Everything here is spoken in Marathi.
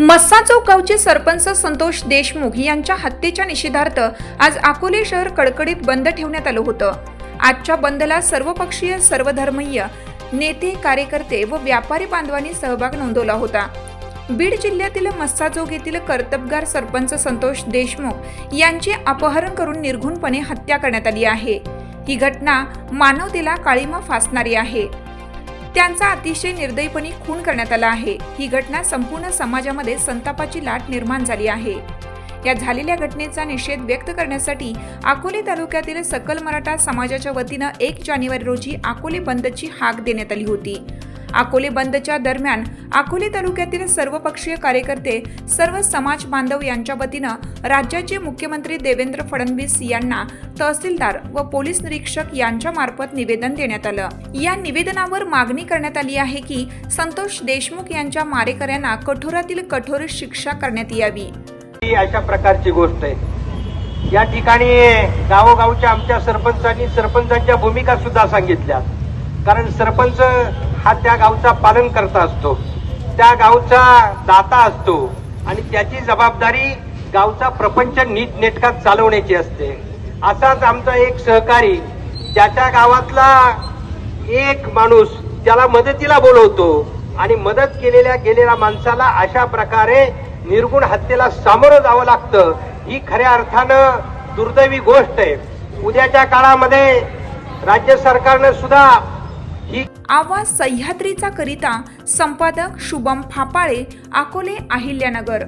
मस्सा चौकावचे सरपंच संतोष देशमुख यांच्या हत्येच्या निषेधार्थ आज अकोले शहर कडकडीत बंद ठेवण्यात आलं होतं. आजच्या बंदला सर्वपक्षीय सर्वधर्मीय नेते कार्यकर्ते व व्यापारी बांधवांनी सहभाग नोंदवला होता. बीड जिल्ह्यातील मस्साजोग येथील कर्तबगार सरपंच संतोष देशमुख यांचे अपहरण करून निर्घुणपणे हत्या करण्यात आली आहे. ही घटना मानवतेला काळीमा फासणारी आहे. त्यांचा अतिशय निर्दयीपणे खून करण्यात आला आहे. ही घटना संपूर्ण समाजामध्ये संतापाची लाट निर्माण झाली आहे. या झालेल्या घटनेचा निषेध व्यक्त करण्यासाठी अकोले तालुक्यातील सकल मराठा समाजाच्या वतीनं एक जानेवारी रोजी अकोले बंदची हाक देण्यात आली होती. अकोले बंदच्या दरम्यान अकोले तालुक्यातील सर्वपक्षीय कार्यकर्ते सर्व समाज बांधव यांच्या वतीनं राज्याचे मुख्यमंत्री देवेंद्र फडणवीस यांना तहसीलदार व पोलीस निरीक्षक यांच्या मार्फत निवेदन देण्यात आलं. या निवेदनावर मागणी करण्यात आली आहे की संतोष देशमुख यांच्या मारेकऱ्यांना कठोरातील कठोर शिक्षा करण्यात यावी. ही अशा प्रकारची गोष्ट आहे. या ठिकाणी गावोगावच्या आमच्या सरपंचांनी सरपंचांच्या भूमिका सुद्धा सांगितल्या. कारण सरपंच हा त्या गावचा पालन करता असतो. त्या गावचा दाता असतो आणि त्याची जबाबदारी गावचा प्रपंच नीटनेटका चालवण्याची असते. असाच आमचा एक सहकारी ज्याच्या गावातला एक माणूस त्याला मदतीला बोलवतो आणि मदत केलेल्या गेलेल्या माणसाला अशा प्रकारे निर्गुण हत्येला सामोरं जावं लागतं. ही खऱ्या अर्थानं दुर्दैवी गोष्ट आहे. उद्याच्या काळामध्ये राज्य सरकारनं सुद्धा आवाज सह्याद्रीचा करिता संपादक शुभम फापाळे अकोले अहिल्यानगर.